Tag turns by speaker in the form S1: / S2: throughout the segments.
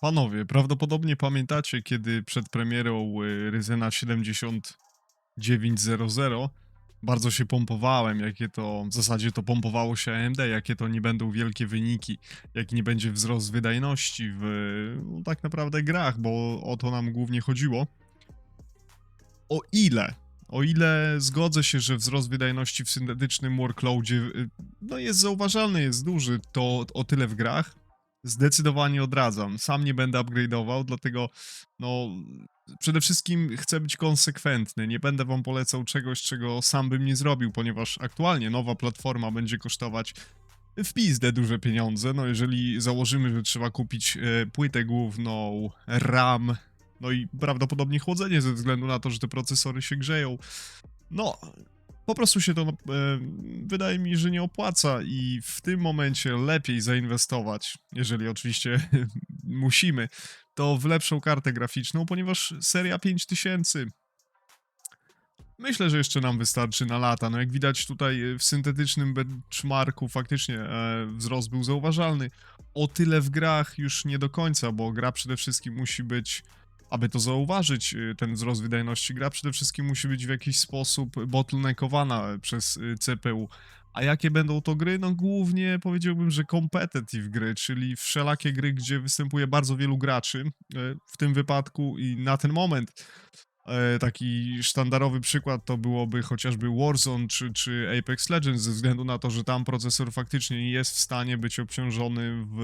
S1: Panowie, prawdopodobnie pamiętacie, kiedy przed premierą y, Ryzena 7900 bardzo się pompowałem, jakie to, w zasadzie to pompowało się AMD, jakie to nie będą wielkie wyniki, jaki nie będzie wzrost wydajności w, no, tak naprawdę grach, bo o to nam głównie chodziło. O ile, o ile zgodzę się, że wzrost wydajności w syntetycznym workloadzie y, no jest zauważalny, jest duży, to o tyle w grach, Zdecydowanie odradzam. Sam nie będę upgrade'ował, dlatego no przede wszystkim chcę być konsekwentny. Nie będę wam polecał czegoś, czego sam bym nie zrobił, ponieważ aktualnie nowa platforma będzie kosztować w pizdę duże pieniądze. No jeżeli założymy, że trzeba kupić e, płytę główną, RAM, no i prawdopodobnie chłodzenie ze względu na to, że te procesory się grzeją. No, po prostu się to e, wydaje mi, że nie opłaca i w tym momencie lepiej zainwestować, jeżeli oczywiście musimy, to w lepszą kartę graficzną, ponieważ seria 5000 myślę, że jeszcze nam wystarczy na lata. No jak widać tutaj e, w syntetycznym benchmarku faktycznie e, wzrost był zauważalny. O tyle w grach już nie do końca, bo gra przede wszystkim musi być aby to zauważyć, y, ten wzrost wydajności gra przede wszystkim musi być w jakiś sposób bottleneckowana przez y, CPU. A jakie będą to gry? No głównie powiedziałbym, że competitive gry, czyli wszelakie gry, gdzie występuje bardzo wielu graczy. y, W tym wypadku i na ten moment taki sztandarowy przykład to byłoby chociażby Warzone czy, czy Apex Legends, ze względu na to, że tam procesor faktycznie jest w stanie być obciążony w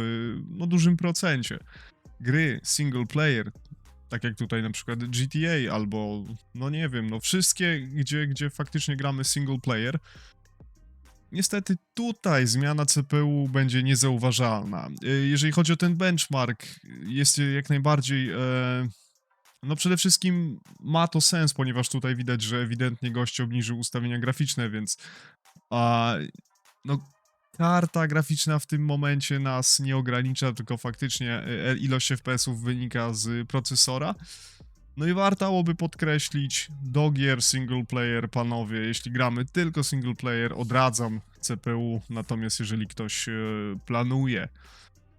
S1: no, dużym procencie. Gry single player, tak jak tutaj na przykład GTA albo, no nie wiem, no wszystkie, gdzie, gdzie faktycznie gramy single player. Niestety tutaj zmiana CPU będzie niezauważalna. Y, Jeżeli chodzi o ten benchmark, jest jak najbardziej. E, no przede wszystkim ma to sens, ponieważ tutaj widać, że ewidentnie gość obniżył ustawienia graficzne, więc a, no karta graficzna w tym momencie nas nie ogranicza, tylko faktycznie e, ilość FPS-ów wynika z procesora. No i warto podkreślić, do gier single player, panowie, jeśli gramy tylko single player, odradzam CPU, natomiast jeżeli ktoś e, planuje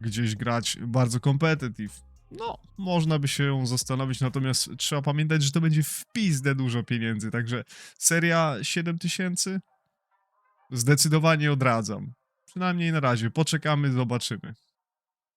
S1: gdzieś grać bardzo competitive, no, można by się zastanowić, natomiast trzeba pamiętać, że to będzie w pizdę dużo pieniędzy, także seria 7000 zdecydowanie odradzam. Przynajmniej na razie. Poczekamy, zobaczymy.